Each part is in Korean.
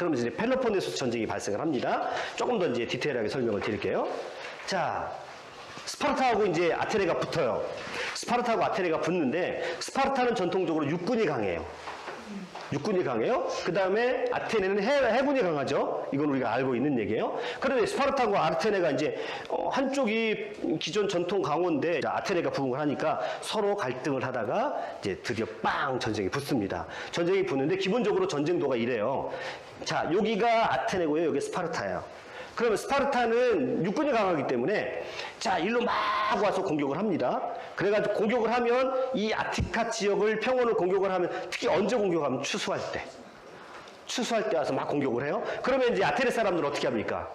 그러면 이제 펠로폰네소스 전쟁이 발생을 합니다. 조금 더 이제 디테일하게 설명을 드릴게요. 자, 스파르타하고 이제 아테네가 붙어요. 스파르타하고 아테네가 붙는데 스파르타는 전통적으로 육군이 강해요. 육군이 강해요. 그 다음에 아테네는 해, 해군이 강하죠. 이건 우리가 알고 있는 얘기예요. 그런데 스파르타과 아테네가 이제 어, 한쪽이 기존 전통 강호인데 아테네가 부흥을 하니까 서로 갈등을 하다가 이제 드디어 빵 전쟁이 붙습니다. 전쟁이 붙는데 기본적으로 전쟁도가 이래요. 자, 여기가 아테네고요. 여기 스파르타예요. 그러면 스파르타는 육군이 강하기 때문에 자 일로 막 와서 공격을 합니다. 그래가지고 공격을 하면 이 아티카 지역을 평원을 공격을 하면 특히 언제 공격하면 추수할 때 추수할 때 와서 막 공격을 해요. 그러면 이제 아테네 사람들은 어떻게 합니까?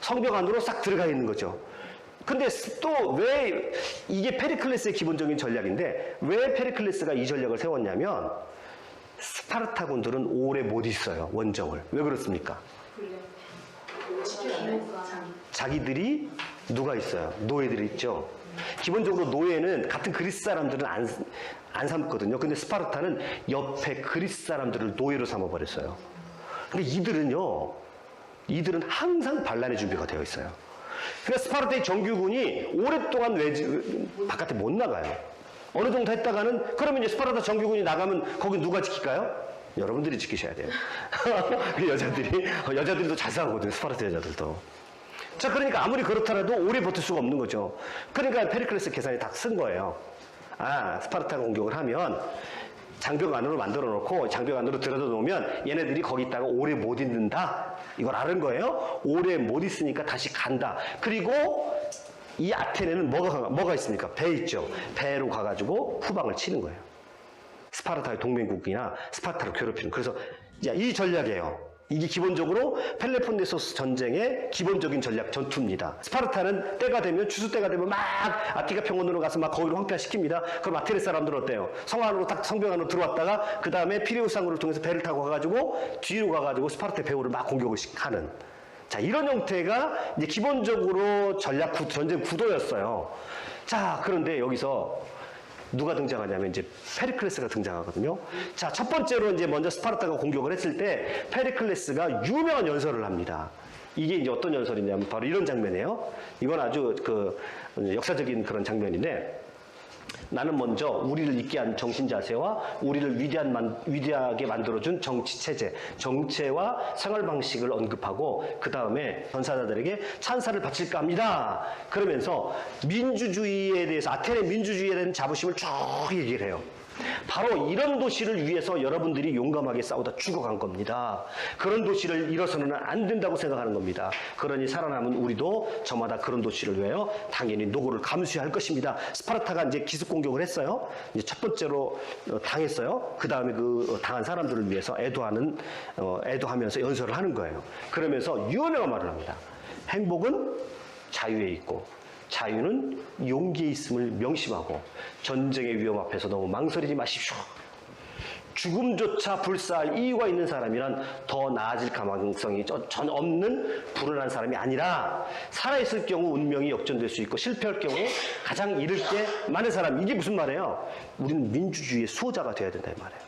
성벽 안으로 싹 들어가 있는 거죠. 근데 또 왜 이게 페리클레스의 기본적인 전략인데 왜 페리클레스가 이 전략을 세웠냐면 스파르타군들은 오래 못 있어요 원정을 왜 그렇습니까? 자기들이 누가 있어요? 노예들이 있죠. 기본적으로 노예는 같은 그리스 사람들은 안, 안 삼거든요. 근데 스파르타는 옆에 그리스 사람들을 노예로 삼아버렸어요. 근데 이들은요, 이들은 항상 반란의 준비가 되어 있어요. 그러니까 스파르타의 정규군이 오랫동안 외지, 바깥에 못 나가요. 어느 정도 했다가는, 그러면 이제 스파르타 정규군이 나가면 거기 누가 지킬까요? 여러분들이 지키셔야 돼요. 그 여자들이, 어, 여자들도 잘 싸우거든요. 스파르타 여자들도. 자, 그러니까 아무리 그렇더라도 오래 버틸 수가 없는 거죠. 그러니까 페리클레스 계산이 다 쓴 거예요. 아, 스파르타가 공격을 하면 장벽 안으로 만들어 놓고 장벽 안으로 들어다 놓으면 얘네들이 거기 있다가 오래 못 있는다. 이걸 아는 거예요. 오래 못 있으니까 다시 간다. 그리고 이 아테네는 뭐가, 가- 뭐가 있습니까? 배 있죠. 배로 가가지고 후방을 치는 거예요. 스파르타의 동맹국이나 스파르타를 괴롭히는. 그래서 야, 이 전략이에요. 이게 기본적으로 펠레폰네소스 전쟁의 기본적인 전략 전투입니다. 스파르타는 때가 되면 추수 때가 되면 막 아티카 평원으로 가서 막 거기를 황폐화시킵니다. 그럼 아테네 사람들은 어때요? 성 안으로 딱 성벽 안으로 들어왔다가 그 다음에 피레우상으로 통해서 배를 타고 가가지고 뒤로 가가지고 스파르타 배후를 막 공격을 시- 하는. 자 이런 형태가 이제 기본적으로 전략 구, 전쟁 구도였어요. 자 그런데 여기서 누가 등장하냐면 이제 페리클레스가 등장하거든요. 자, 첫 번째로 이제 먼저 스파르타가 공격을 했을 때 페리클레스가 유명한 연설을 합니다. 이게 이제 어떤 연설이냐면 바로 이런 장면이에요. 이건 아주 그 역사적인 그런 장면인데 나는 먼저 우리를 있게 한 정신 자세와 우리를 위대한 만, 위대하게 만들어준 정치 체제, 정체와 생활 방식을 언급하고 그 다음에 전사자들에게 찬사를 바칠까 합니다. 그러면서 민주주의에 대해서 아테네 민주주의에 대한 자부심을 쭉 얘기를 해요. 바로 이런 도시를 위해서 여러분들이 용감하게 싸우다 죽어간 겁니다. 그런 도시를 잃어서는 안 된다고 생각하는 겁니다. 그러니 살아남은 우리도 저마다 그런 도시를 위하여 당연히 노고를 감수해야 할 것입니다. 스파르타가 이제 기습 공격을 했어요. 이제 첫 번째로 어, 당했어요. 그 다음에 그 어, 당한 사람들을 위해서 애도하는 어, 애도하면서 연설을 하는 거예요. 그러면서 유명한 말을 합니다. 행복은 자유에 있고 자유는 용기에 있음을 명심하고 전쟁의 위험 앞에서 너무 망설이지 마십시오. 죽음조차 불사할 이유가 있는 사람이란 더 나아질 가망성이 저- 전혀 없는 불운한 사람이 아니라 살아있을 경우 운명이 역전될 수 있고 실패할 경우 가장 잃을 게 많은 사람. 이게 무슨 말이에요? 우리는 민주주의의 수호자가 되어야 된다 이 말이에요.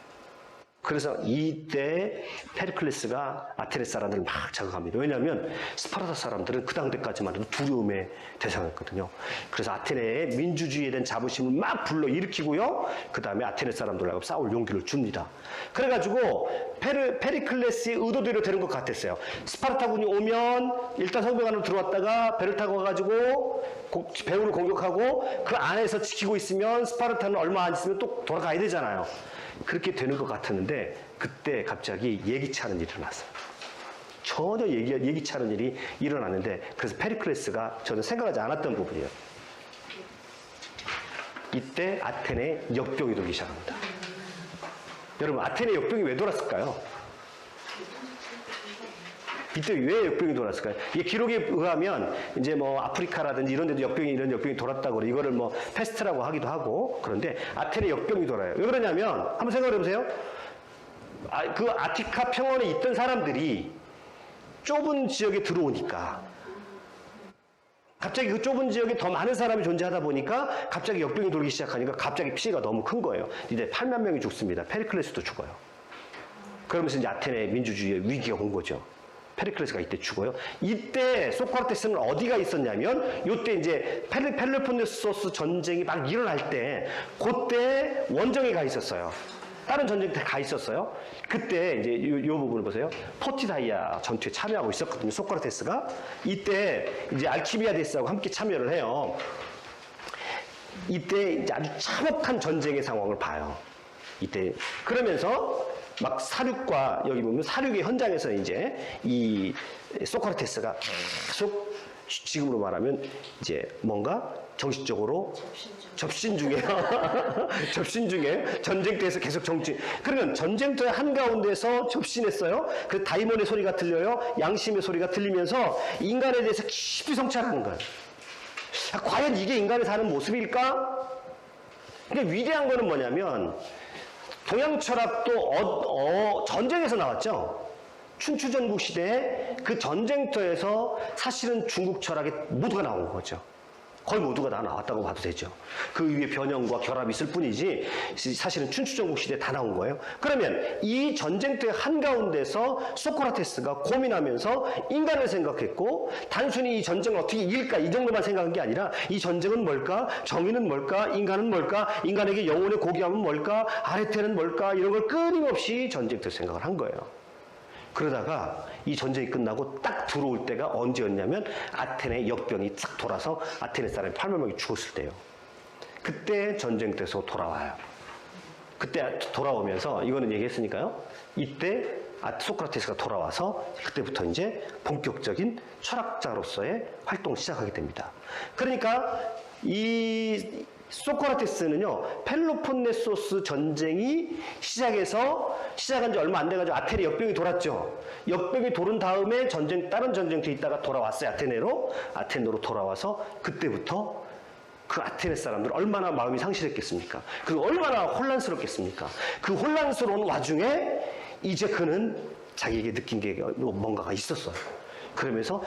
그래서 이때 페르클레스가 아테네 사람들을 막 자극합니다. 왜냐하면 스파르타 사람들은 그 당대까지만 해도 두려움의 대상이었거든요. 그래서 아테네의 민주주의에 대한 자부심을 막 불러 일으키고요. 그 다음에 아테네 사람들하고 싸울 용기를 줍니다. 그래가지고 페르, 페리클레스의 의도대로 되는 것 같았어요. 스파르타군이 오면 일단 성벽 안으로 들어왔다가 배를 타고 가가지고 고- 배후를 공격하고 그 안에서 지키고 있으면 스파르타는 얼마 안 있으면 또 돌아가야 되잖아요. 그렇게 되는 것 같았는데 그때 갑자기 예기치 않은 일이 일어났어요. 전혀 예기, 예기치 않은 일이 일어났는데 그래서 페리클레스가 저는 생각하지 않았던 부분이에요. 이때 아테네 역병이 돌기 시작합니다. 여러분 아테네 역병이 왜 돌았을까요? 이때 왜 역병이 돌았을까요? 이게 기록에 의하면 이제 뭐 아프리카라든지 이런 데도 역병이 이런 역병이 돌았다고 그래. 이거를 뭐 패스트라고 하기도 하고 그런데 아테네 역병이 돌아요. 왜 그러냐면 한번 생각해 보세요. 아, 그 아티카 평원에 있던 사람들이 좁은 지역에 들어오니까 갑자기 그 좁은 지역에 더 많은 사람이 존재하다 보니까 갑자기 역병이 돌기 시작하니까 갑자기 피해가 너무 큰 거예요. 이제 8만 명이 죽습니다. 페리클레스도 죽어요. 그러면서 이제 아테네 민주주의의 위기가 온 거죠. 페리클레스가 이때 죽어요. 이때 소크라테스는 어디가 있었냐면 이때 이제 펠- 펠로폰네소스 전쟁이 막 일어날 때 그때 원정에 가 있었어요. 다른 전쟁 때 가 있었어요. 그때 이제 이, 부분을 보세요. 포티다이아 전투에 참여하고 있었거든요. 소크라테스가 이때 이제 알키비아데스하고 함께 참여를 해요. 이때 이제 아주 참혹한 전쟁의 상황을 봐요. 이때 그러면서 막 사륙과 여기 보면 사륙의 현장에서 이제 이 소크라테스가 계속 지금으로 말하면 이제 뭔가 정식적으로 접신 중에 접신 중에 전쟁터에서 계속 정치 그러면 전쟁터의 한가운데서 접신했어요. 그 다이몬의 소리가 들려요. 양심의 소리가 들리면서 인간에 대해서 깊이 성찰하는 거예요. 아, 과연 이게 인간이 사는 모습일까? 그러니까 위대한 거는 뭐냐면 동양 철학도 어, 어, 전쟁에서 나왔죠. 춘추전국 시대에 그 전쟁터에서 사실은 중국 철학이 모두가 나온 거죠. 거의 모두가 다 나왔다고 봐도 되죠. 그 위에 변형과 결합이 있을 뿐이지 사실은 춘추전국 시대에 다 나온 거예요. 그러면 이 전쟁터의 한가운데서 소크라테스가 고민하면서 인간을 생각했고 단순히 이 전쟁을 어떻게 이길까 이 정도만 생각한 게 아니라 이 전쟁은 뭘까? 정의는 뭘까? 인간은 뭘까? 인간에게 영혼의 고귀함은 뭘까? 아레테는 뭘까? 이런 걸 끊임없이 전쟁터 생각을 한 거예요. 그러다가 이 전쟁이 끝나고 딱 들어올 때가 언제였냐면 아테네 역병이 싹 돌아서 아테네 사람이 8만 명이 죽었을 때요. 그때 전쟁터에서 돌아와요. 그때 돌아오면서 이거는 얘기했으니까요. 이때 아, 소크라테스가 돌아와서 그때부터 이제 본격적인 철학자로서의 활동을 시작하게 됩니다. 그러니까 이 소크라테스는요 펠로폰네소스 전쟁이 시작해서 시작한 지 얼마 안 돼가지고 아테네 역병이 돌았죠. 역병이 돌은 다음에 전쟁 다른 전쟁터에 있다가 돌아왔어요 아테네로 아테네로 돌아와서 그때부터 그 아테네 사람들 얼마나 마음이 상실했겠습니까? 그 얼마나 혼란스럽겠습니까? 그 혼란스러운 와중에 이제 그는 자기에게 느낀 게 뭔가가 있었어요. 그러면서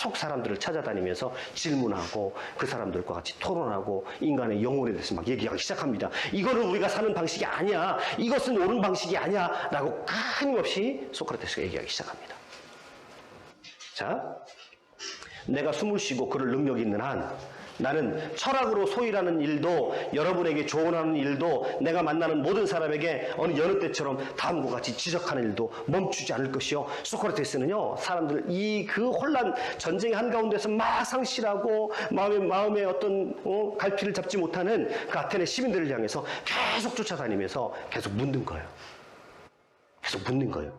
계속 사람들을 찾아다니면서 질문하고 그 사람들과 같이 토론하고 인간의 영혼에 대해서 막 얘기하기 시작합니다. 이거는 우리가 사는 방식이 아니야. 이것은 옳은 방식이 아니야. 라고 끊임없이 소크라테스가 얘기하기 시작합니다. 자, 내가 숨을 쉬고 그럴 능력이 있는 한 나는 철학으로 소일하는 일도 여러분에게 조언하는 일도 내가 만나는 모든 사람에게 어느 여느 때처럼 다음과 같이 지적하는 일도 멈추지 않을 것이요. 소크라테스는요 사람들 이 그 혼란 전쟁의 한가운데서 막 상실하고 마음의 마음의 어떤 어, 갈피를 잡지 못하는 그 아테네 시민들을 향해서 계속 쫓아다니면서 계속 묻는 거예요. 계속 묻는 거예요.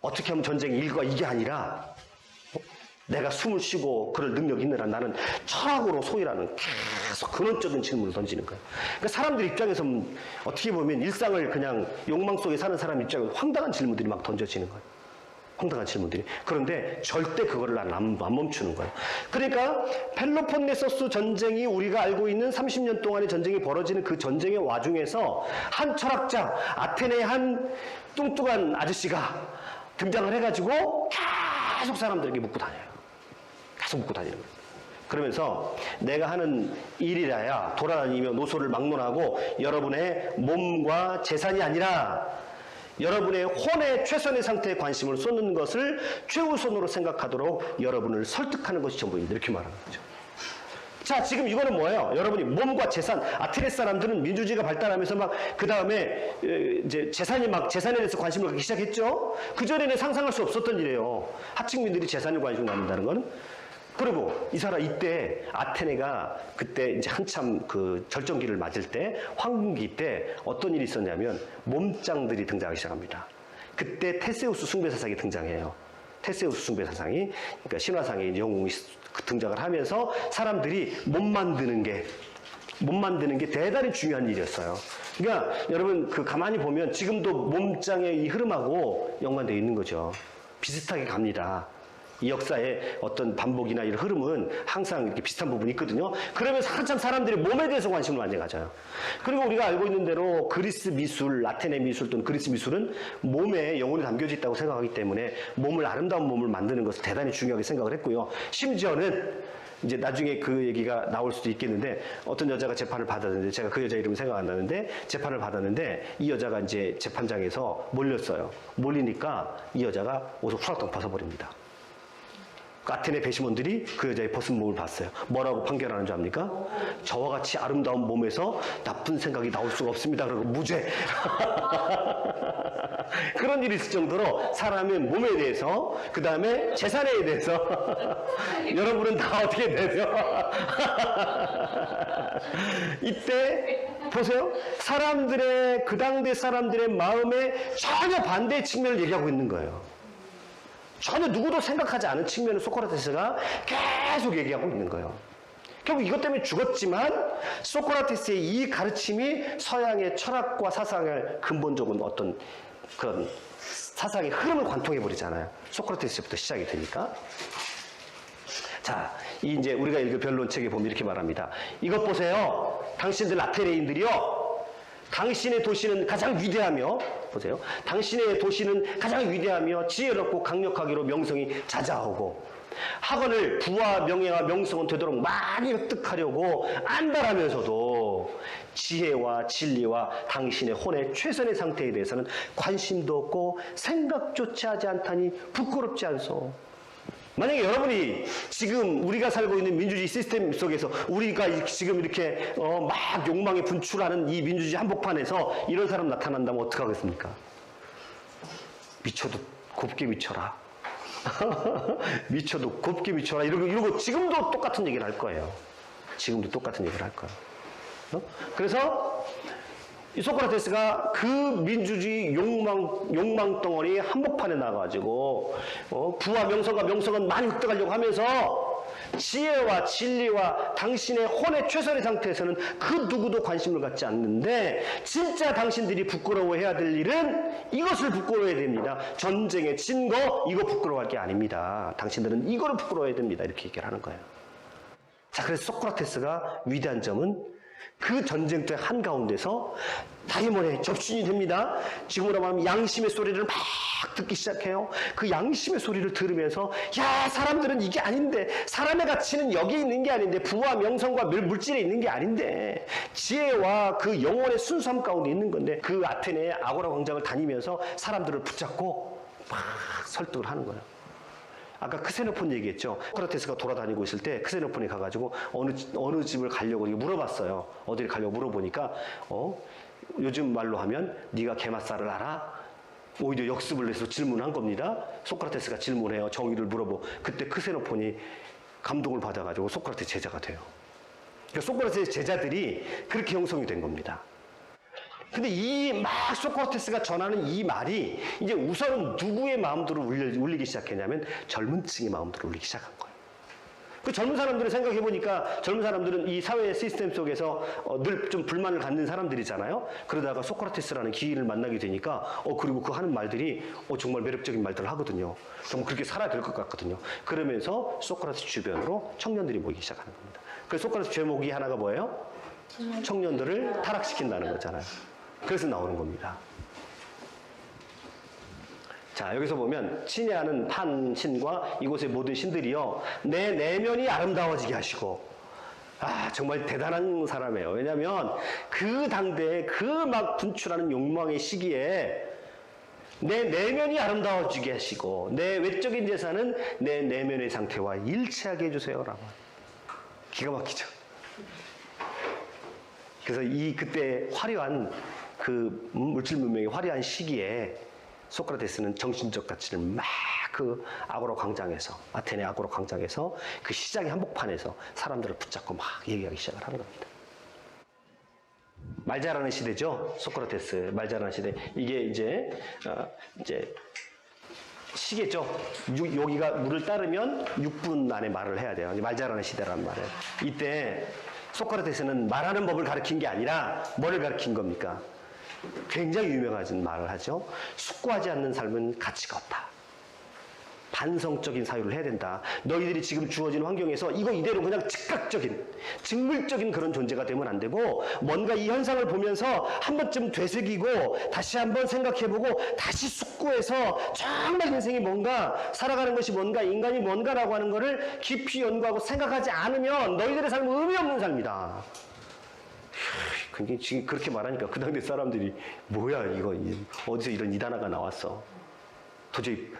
어떻게 하면 전쟁 일과 이게 아니라 내가 숨을 쉬고 그럴 능력이 있느라 나는 철학으로 소이라는 계속 근원적인 질문을 던지는 거예요. 그러니까 사람들 입장에서는 어떻게 보면 일상을 그냥 욕망 속에 사는 사람 입장에서 황당한 질문들이 막 던져지는 거예요. 황당한 질문들이. 그런데 절대 그거를 안, 안 멈추는 거예요. 그러니까 펠로폰네소스 전쟁이 우리가 알고 있는 30년 동안의 전쟁이 벌어지는 그 전쟁의 와중에서 한 철학자, 아테네의 한 뚱뚱한 아저씨가 등장을 해가지고 계속 사람들에게 묻고 다녀요. 계속 묻고 다니는 거예요. 그러면서 내가 하는 일이라야 돌아다니며 노소를 막론하고 여러분의 몸과 재산이 아니라 여러분의 혼의 최선의 상태에 관심을 쏟는 것을 최우선으로 생각하도록 여러분을 설득하는 것이 전부입니다. 이렇게 말하는 거죠. 자, 지금 이거는 뭐예요? 여러분이 몸과 재산, 아테네 사람들은 민주주의가 발달하면서 막 그 다음에 이제 재산이 막 재산에 대해서 관심을 갖기 시작했죠. 그 전에는 상상할 수 없었던 일이에요. 하층민들이 재산에 관심을 갖는다는 거는. 그리고 이 사람 이때 아테네가 그때 이제 한참 그 절정기를 맞을 때 황금기 때 어떤 일이 있었냐면 몸짱들이 등장하기 시작합니다. 그때 테세우스 숭배사상이 등장해요. 테세우스 숭배사상이 그러니까 신화상의 영웅이 등장을 하면서 사람들이 몸 만드는 게 못 만드는 게 대단히 중요한 일이었어요. 그러니까 여러분 그 가만히 보면 지금도 몸짱의 이 흐름하고 연관되어 있는 거죠. 비슷하게 갑니다. 이 역사의 어떤 반복이나 이런 흐름은 항상 이렇게 비슷한 부분이 있거든요. 그러면서 한참 사람들이 몸에 대해서 관심을 많이 가져요. 그리고 우리가 알고 있는 대로 그리스 미술, 아테네 미술 또는 그리스 미술은 몸에 영혼이 담겨져 있다고 생각하기 때문에 몸을 아름다운 몸을 만드는 것을 대단히 중요하게 생각을 했고요. 심지어는 이제 나중에 그 얘기가 나올 수도 있겠는데 어떤 여자가 재판을 받았는데 제가 그 여자 이름 생각 안 나는데 재판을 받았는데 이 여자가 이제 재판장에서 몰렸어요. 몰리니까 이 여자가 옷을 후락덩 벗어버립니다. 그 아테네 배심원들이 그 여자의 벗은 몸을 봤어요. 뭐라고 판결하는 줄 압니까? 저와 같이 아름다운 몸에서 나쁜 생각이 나올 수가 없습니다. 그리고 무죄. 그런 일이 있을 정도로 사람의 몸에 대해서 그 다음에 재산에 대해서 여러분은 다 어떻게 되세요? 이때 보세요. 사람들의 그 당대 사람들의 마음에 전혀 반대의 측면을 얘기하고 있는 거예요. 전혀 누구도 생각하지 않은 측면을 소크라테스가 계속 얘기하고 있는 거예요. 결국 이것 때문에 죽었지만 소크라테스의 이 가르침이 서양의 철학과 사상을 근본적인 어떤 그런 사상의 흐름을 관통해 버리잖아요. 소크라테스부터 시작이 되니까. 자, 이 이제 우리가 읽은 변론책에 보면 이렇게 말합니다. 이것 보세요. 당신들 아테네인들이요. 당신의 도시는 가장 위대하며 보세요. 당신의 도시는 가장 위대하며 지혜롭고 강력하기로 명성이 자자하고 학원을 부와 명예와 명성은 되도록 많이 획득하려고 안달하면서도 지혜와 진리와 당신의 혼의 최선의 상태에 대해서는 관심도 없고 생각조차 하지 않다니 부끄럽지 않소. 만약에 여러분이 지금 우리가 살고 있는 민주주의 시스템 속에서 우리가 이- 지금 이렇게 어, 막 욕망에 분출하는 이 민주주의 한복판에서 이런 사람 나타난다면 어떡하겠습니까? 미쳐도 곱게 미쳐라. 미쳐도 곱게 미쳐라. 이러고, 이러고 지금도 똑같은 얘기를 할 거예요. 지금도 똑같은 얘기를 할 거예요. 어? 그래서 이 소크라테스가 그 민주주의 욕망, 욕망 덩어리 한복판에 나가지고, 어, 부와 명성과 명성은 많이 획득하려고 하면서 지혜와 진리와 당신의 혼의 최선의 상태에서는 그 누구도 관심을 갖지 않는데, 진짜 당신들이 부끄러워해야 될 일은 이것을 부끄러워해야 됩니다. 전쟁에 진 거, 이거 부끄러워할 게 아닙니다. 당신들은 이거를 부끄러워해야 됩니다. 이렇게 얘기를 하는 거예요. 자, 그래서 소크라테스가 위대한 점은 그 전쟁터의 한가운데서 다이몬의 접신이 됩니다. 지금으로 말하면 양심의 소리를 막 듣기 시작해요. 그 양심의 소리를 들으면서 야 사람들은 이게 아닌데 사람의 가치는 여기 있는 게 아닌데 부와 명성과 물- 물질에 있는 게 아닌데 지혜와 그 영혼의 순수함 가운데 있는 건데 그 아테네의 아고라 광장을 다니면서 사람들을 붙잡고 막 설득을 하는 거예요. 아까 크세노폰 얘기했죠. 소크라테스가 돌아다니고 있을 때 크세노폰이 가가지고 어느 지- 어느 집을 가려고 물어봤어요. 어디를 가려고 물어보니까 어 요즘 말로 하면 네가 게맛살을 알아? 오히려 역습을 해서 질문한 겁니다. 소크라테스가 질문해요. 정의를 물어보. 그때 크세노폰이 감동을 받아가지고 소크라테스 제자가 돼요. 그러니까 소크라테스 제자들이 그렇게 형성이 된 겁니다. 근데 이 막 소크라테스가 전하는 이 말이 이제 우선 누구의 울리, 울리기 시작했냐면 젊은 층의 마음들을 울리기 시작한 거예요. 그 젊은 사람들을 생각해 보니까 젊은 사람들은 이 사회 시스템 속에서 어, 늘좀 불만을 갖는 사람들이잖아요. 그러다가 소크라테스라는 기인을 만나게 되니까 어 그리고 그 하는 말들이 어 정말 매력적인 말들을 하거든요. 정말 그렇게 살아야 될 것 같거든요. 그러면서 소크라테스 주변으로 청년들이 모이기 시작하는 겁니다. 그래서 소크라테스 제목이 하나가 뭐예요? 청년들을 타락시킨다는 거잖아요. 그래서 나오는 겁니다. 자, 여기서 보면 친애하는 판신과 이곳의 모든 신들이요. 내 내면이 아름다워지게 하시고 아, 정말 대단한 사람이에요. 왜냐면 그 당대에 그 막 분출하는 욕망의 시기에 내 내면이 아름다워지게 하시고 내 외적인 재산은 내 내면의 상태와 일치하게 해주세요라고. 기가 막히죠. 그래서 이 그때 화려한 그 물질 문명의 화려한 시기에 소크라테스는 정신적 가치를 막 그 아고라 광장에서 아테네 아고라 광장에서 그 시장의 한복판에서 사람들을 붙잡고 막 얘기하기 시작을 하는 겁니다. 말 잘하는 시대죠. 소크라테스 말 잘하는 시대. 이게 이제 어, 이제 시계죠. 유- 여기가 물을 따르면 6분 안에 말을 해야 돼요. 말 잘하는 시대란 말이에요. 이때 소크라테스는 말하는 법을 가르친 게 아니라 뭐를 가르친 겁니까? 굉장히 유명한 말을 하죠. 숙고하지 않는 삶은 가치가 없다. 반성적인 사유를 해야 된다. 너희들이 지금 주어진 환경에서 이거 이대로 그냥 즉각적인, 직물적인 그런 존재가 되면 안 되고 뭔가 이 현상을 보면서 한 번쯤 되새기고 다시 한번 생각해보고 다시 숙고해서 정말 인생이 뭔가 살아가는 것이 뭔가 인간이 뭔가라고 하는 것을 깊이 연구하고 생각하지 않으면 너희들의 삶은 의미 없는 삶이다. 그게 지금 그렇게 말하니까 그 당대 사람들이 뭐야 이거? 이- 어디서 이런 이단아가 나왔어? 도저히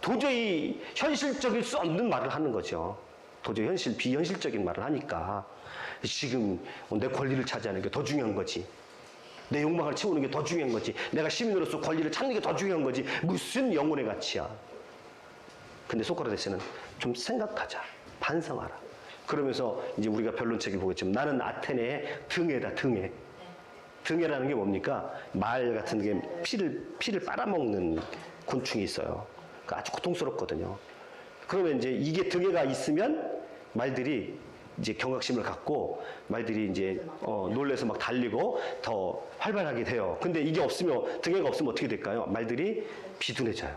도저히 현실적일 수 없는 말을 하는 거죠. 도저히 현실 비현실적인 말을 하니까. 지금 내 권리를 차지하는 게 더 중요한 거지. 내 욕망을 채우는 게 더 중요한 거지. 내가 시민으로서 권리를 찾는 게 더 중요한 거지. 무슨 영혼의 가치야? 근데 소크라테스는 좀 생각하자. 반성하라. 그러면서 이제 우리가 변론책을 보겠지만 나는 아테네의 등에다 등에. 등에라는 게 뭡니까? 말 같은 게 피를 피를 빨아먹는 곤충이 있어요. 그 아주 고통스럽거든요. 그러면 이제 이게 등에가 있으면 말들이 이제 경각심을 갖고 말들이 이제 어, 놀래서 막 달리고 더 활발하게 돼요. 근데 이게 없으면 등에가 없으면 어떻게 될까요? 말들이 비둔해져요.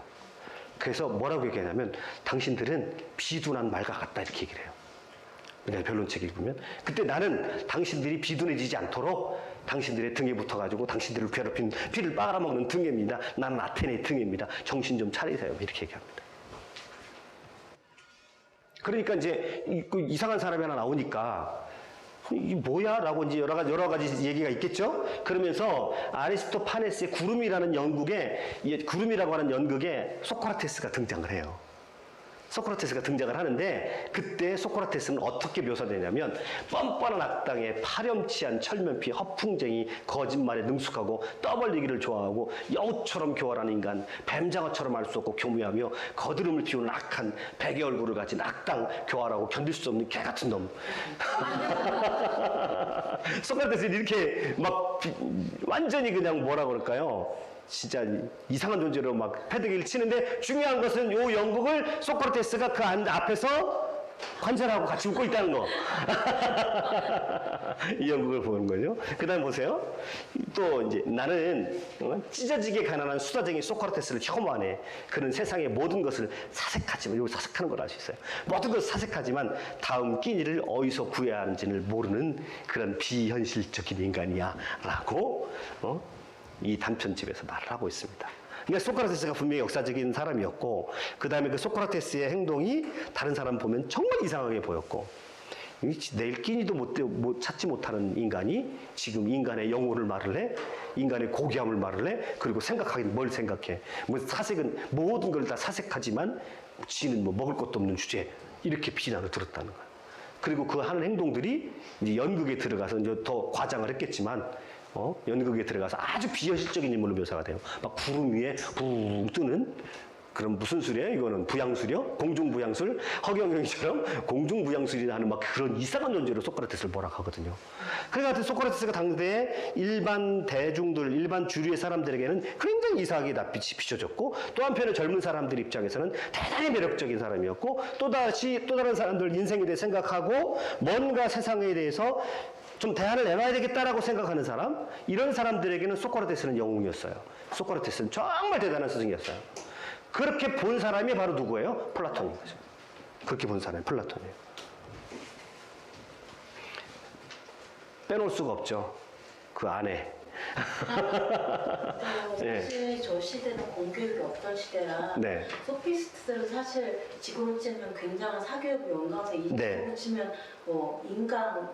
그래서 뭐라고 얘기하냐면 당신들은 비둔한 말과 같다 이렇게 얘기를 해요. 우리가 변론책 읽으면 그때 나는 당신들이 비둔해지지 않도록 당신들의 등에 붙어가지고 당신들을 괴롭힌 피를 빨아먹는 등입니다. 나는 아테네의 등입니다. 정신 좀 차리세요. 이렇게 얘기합니다. 그러니까 이제 이- 그 이상한 사람이 하나 나오니까 이 뭐야? 라고 이제 여러 가지, 여러 가지 얘기가 있겠죠? 그러면서 아리스토파네스의 구름이라는 연극에, 이 구름이라고 하는 연극에 소크라테스가 등장을 해요. 소크라테스가 등장을 하는데 그때 소크라테스는 어떻게 묘사되냐면 뻔뻔한 악당에 파렴치한 철면피 허풍쟁이 거짓말에 능숙하고 떠벌리기를 좋아하고 여우처럼 교활한 인간 뱀장어처럼 알 수 없고 교묘하며 거드름을 피우는 악한 백의 얼굴을 가진 악당 교활하고 견딜 수 없는 개 같은 놈 소크라테스는 이렇게 막 비- 완전히 그냥 뭐라 그럴까요? 진짜 이상한 존재로 막 패드기를 치는데 중요한 것은 요 연극을 소크라테스가 그 안- 앞에서 관찰하고 같이 웃고 있다는 거. 이 연극을 보는 거죠. 그 다음 보세요. 또 이제 나는 어? 찢어지게 가난한 수다쟁이 소크라테스를 혐오하네. 그는 세상의 모든 것을 사색하지만, 여기 사색하는 걸 알 수 있어요. 모든 것을 사색하지만 다음 끼니를 어디서 구해야 하는지를 모르는 그런 비현실적인 인간이야. 라고, 어? 이 단편집에서 말을 하고 있습니다. 그러니까 소크라테스가 분명히 역사적인 사람이었고, 그 다음에 그 소크라테스의 행동이 다른 사람 보면 정말 이상하게 보였고, 이 내일 끼니도 못, 찾지 못하는 인간이 지금 인간의 영혼을 말을 해, 인간의 고귀함을 말을 해, 그리고 생각하기는 뭘 생각해. 뭐 사색은 모든 걸 다 사색하지만 지는 뭐 먹을 것도 없는 주제 이렇게 비난을 들었다는 거예요. 그리고 그 하는 행동들이 이제 연극에 들어가서 이제 더 과장을 했겠지만 어? 연극에 들어가서 아주 비현실적인 인물로 묘사가 돼요. 막 구름 위에 붕 뜨는 그럼 무슨 술이에요? 이거는 부양술이요? 공중부양술? 허경영처럼 공중부양술이나 하는 막 그런 이상한 존재로 소크라테스를 몰아가거든요. 그러니까 소크라테스가 당대의 일반 대중들, 일반 주류의 사람들에게는 굉장히 이상하게 낯빛이 비춰졌고 또 한편에 젊은 사람들 입장에서는 대단히 매력적인 사람이었고 또다시 또 다른 사람들 인생에 대해 생각하고 뭔가 세상에 대해서 좀 대안을 내놔야 되겠다라고 생각하는 사람 이런 사람들에게는 소크라테스는 영웅이었어요. 소크라테스는 정말 대단한 스승이었어요. 그렇게 본 사람이 바로 누구예요? 플라톤인 거죠. 그렇게 본 사람이 플라톤이에요. 빼놓을 수가 없죠. 그 안에. 네. 사실 저 시대는 공교육이 없던 시대라 네. 소피스트들은 사실 지금으로 치면 굉장한 사교육 연강생 이 네. 지금으로 치면 뭐 인간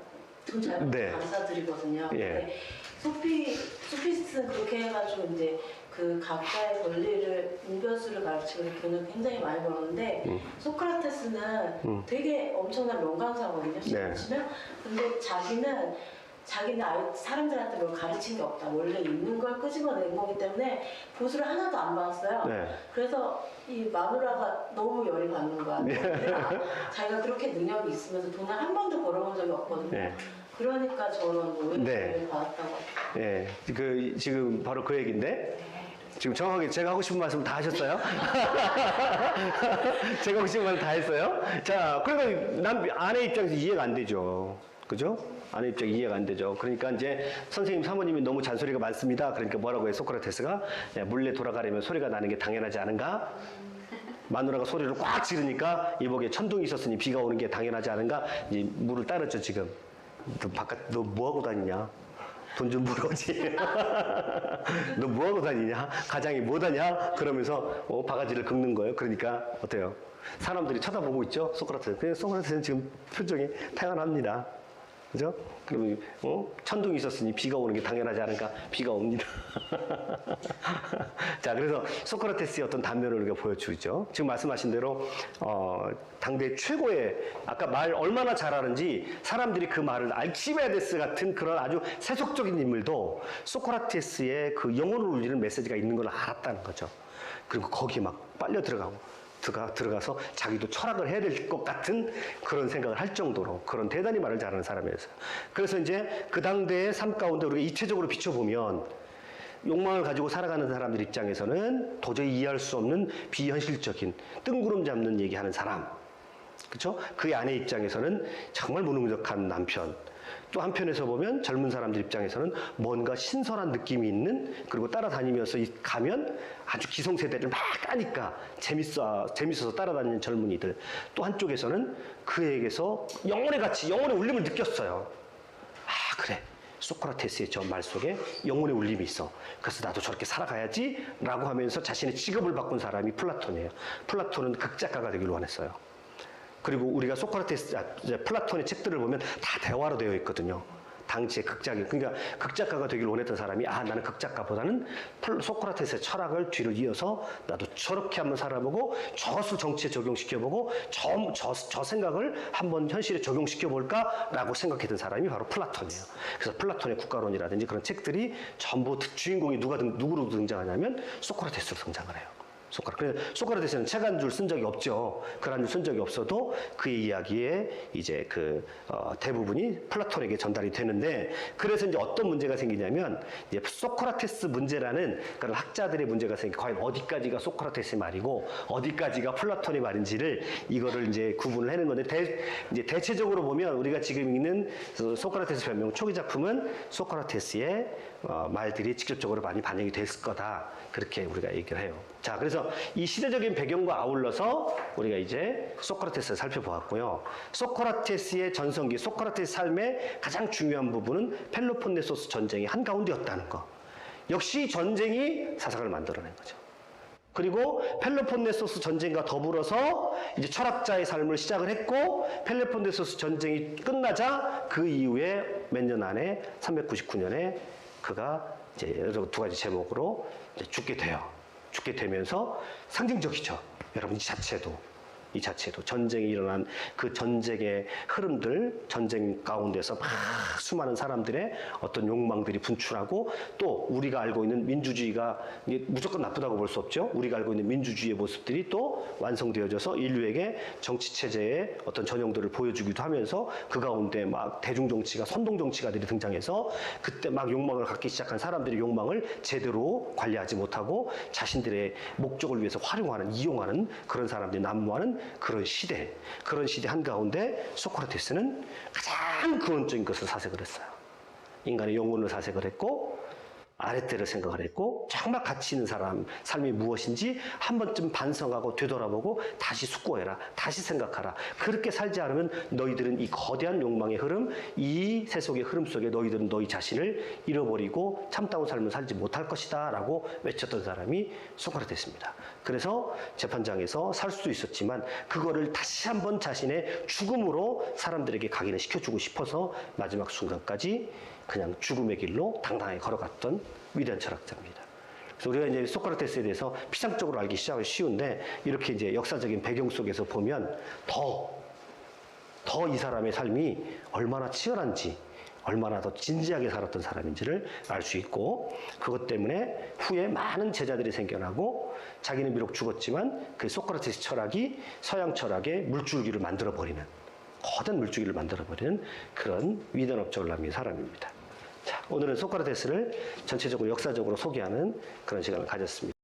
돈잘 네. 강사들이거든요. 예. 근데 소피 소피스트는 그렇게 해가지고 이제 그 각자의 권리를 인변수를 가르치고 돈을 굉장히 많이 벌었는데 음. 소크라테스는 되게 엄청난 명강사거든요. 네. 치면 근데 자기는 자기는 아예 사람들한테 뭘 가르친 게 없다. 원래 있는 걸 끄집어낸 거기 때문에 보수를 하나도 안 받았어요. 네. 그래서 이 마누라가 너무 열이 받는 거야. 네. 자기가 그렇게 능력이 있으면서 돈을 한 번도 벌어본 적이 없거든요. 네. 그러니까 저런 오해를 네. 받았다고. 예, 그 지금 바로 그 얘기인데 지금 정확하게 제가 하고 싶은 말씀 다 하셨어요? 제가 하고 싶은 말씀 다 했어요? 자, 그러니까 남 아내 입장에서 이해가 안 되죠. 그죠? 아내 입장 이해가 안 되죠. 그러니까 이제 선생님 사모님이 너무 잔소리가 많습니다. 그러니까 뭐라고 해 소크라테스가? 예, 물레 돌아가려면 소리가 나는 게 당연하지 않은가? 마누라가 소리를 꽉 지르니까 이복에 천둥이 있었으니 비가 오는 게 당연하지 않은가? 이제 물을 따랐죠 지금. 너 바깥 너 뭐 하고 다니냐? 돈 좀 벌어오지. 너 뭐 하고 다니냐? 가장이 뭐 하냐? 그러면서 어, 바가지를 긁는 거예요. 그러니까 어때요? 사람들이 쳐다보고 있죠? 소크라테스. 그 소크라테스는 지금 표정이 태연합니다 그죠? 그러면 어? 천둥이 있었으니 비가 오는 게 당연하지 않을까? 비가 옵니다. 자, 그래서 소크라테스의 어떤 단면을 우리가 보여주죠. 지금 말씀하신 대로 어, 당대 최고의 아까 말 얼마나 잘하는지 사람들이 그 말을 알키메데스 같은 그런 아주 세속적인 인물도 소크라테스의 그 영혼을 울리는 메시지가 있는 걸 알았다는 거죠. 그리고 거기에 막 빨려 들어가고 들어가, 들어가서 자기도 철학을 해야 될 것 같은 그런 생각을 할 정도로 그런 대단히 말을 잘하는 사람이었어요. 그래서 이제 그 당대의 삶 가운데 우리가 입체적으로 비춰보면 욕망을 가지고 살아가는 사람들 입장에서는 도저히 이해할 수 없는 비현실적인 뜬구름 잡는 얘기하는 사람. 그렇죠? 그 아내 입장에서는 정말 무능력한 남편. 또 한편에서 보면 젊은 사람들 입장에서는 뭔가 신선한 느낌이 있는 그리고 따라다니면서 이- 가면 아주 기성세대를 막 까니까 재밌어 재밌어서 따라다니는 젊은이들. 또 한쪽에서는 그에게서 영혼의 가치 영혼의 울림을 느꼈어요. 아 그래. 소크라테스의 저 말 속에 영혼의 울림이 있어. 그래서 나도 저렇게 살아가야지 라고 하면서 자신의 직업을 바꾼 사람이 플라톤이에요. 플라톤은 극작가가 되기를 원했어요 그리고 우리가 소크라테스, 아, 플라톤의 책들을 보면 다 대화로 되어 있거든요. 당시의 극작이. 그러니까 극작가가 되길 원했던 사람이 아 나는 극작가보다는 플- 소크라테스의 철학을 뒤로 이어서 나도 저렇게 한번 살아보고 저것을 정치에 적용시켜보고 저, 저, 저 생각을 한번 현실에 적용시켜볼까라고 생각했던 사람이 바로 플라톤이에요. 그래서 플라톤의 국가론이라든지 그런 책들이 전부 주인공이 누가 등, 누구로 등장하냐면 소크라테스로 등장을 해요. 소크라. 그래서 소크라테스는 책 한 줄 쓴 적이 없죠. 글 한 줄 쓴 적이 없어도 그의 이야기에 이제 그 어, 대부분이 플라톤에게 전달이 되는데 그래서 이제 어떤 문제가 생기냐면 이제 소크라테스 문제라는 그런 학자들의 문제가 생기. 과연 어디까지가 소크라테스의 말이고 어디까지가 플라톤의 말인지를 이거를 이제 구분을 하는 건데 대, 이제 대체적으로 보면 우리가 지금 소- 소크라테스 변명 초기 작품은 소크라테스의 어, 말들이 직접적으로 많이 반영이 됐을 거다. 그렇게 우리가 얘기를 해요. 자, 그래서 이 시대적인 배경과 아울러서 우리가 이제 소크라테스를 살펴보았고요. 소크라테스의 전성기, 소크라테스 삶의 가장 중요한 부분은 펠로폰네소스 전쟁의 한가운데였다는 거. 역시 전쟁이 사상을 만들어낸 거죠. 그리고 펠로폰네소스 전쟁과 더불어서 이제 철학자의 삶을 시작을 했고 펠로폰네소스 전쟁이 끝나자 그 이후에 몇 년 안에 399년에 그가 이제 여러 두 가지 제목으로 죽게 돼요. 죽게 되면서 상징적이죠. 여러분 이 자체도 이 자체도 전쟁이 일어난 그 전쟁의 흐름들, 전쟁 가운데서 막 수많은 사람들의 어떤 욕망들이 분출하고 또 우리가 알고 있는 민주주의가 무조건 나쁘다고 볼 수 없죠. 우리가 알고 있는 민주주의의 모습들이 또 완성되어져서 인류에게 정치 체제의 어떤 전형들을 보여주기도 하면서 그 가운데 막 대중 정치가 선동 정치가들이 등장해서 그때 막 욕망을 갖기 시작한 사람들의 욕망을 제대로 관리하지 못하고 자신들의 목적을 위해서 활용하는 이용하는 그런 사람들이 난무하는 그런 시대 그런 시대 한가운데 소크라테스는 가장 근원적인 것을 사색을 했어요. 인간의 영혼을 사색을 했고 아랫대를 생각을 했고 정말 가치 있는 사람 삶이 무엇인지 한 번쯤 반성하고 되돌아보고 다시 숙고해라 다시 생각하라. 그렇게 살지 않으면 너희들은 이 거대한 욕망의 흐름 이 세속의 흐름 속에 너희들은 너희 자신을 잃어버리고 참다운 삶을 살지 못할 것이다 라고 외쳤던 사람이 소크라테스입니다. 그래서 재판장에서 살 수도 있었지만 그거를 다시 한번 자신의 죽음으로 사람들에게 각인을 시켜주고 싶어서 마지막 순간까지 그냥 죽음의 길로 당당하게 걸어갔던 위대한 철학자입니다. 그래서 우리가 이제 소크라테스에 대해서 피상적으로 알기 시작하기 쉬운데 이렇게 이제 역사적인 배경 속에서 보면 더, 더 이 사람의 삶이 얼마나 치열한지 얼마나 더 진지하게 살았던 사람인지를 알 수 있고 그것 때문에 후에 많은 제자들이 생겨나고 자기는 비록 죽었지만 그 소크라테스 철학이 서양 철학의 물줄기를 만들어 버리는 거대한 물줄기를 만들어 버리는 그런 위대한 업적을 남긴 사람입니다. 자, 오늘은 소크라테스를 전체적으로 역사적으로 소개하는 그런 시간을 가졌습니다.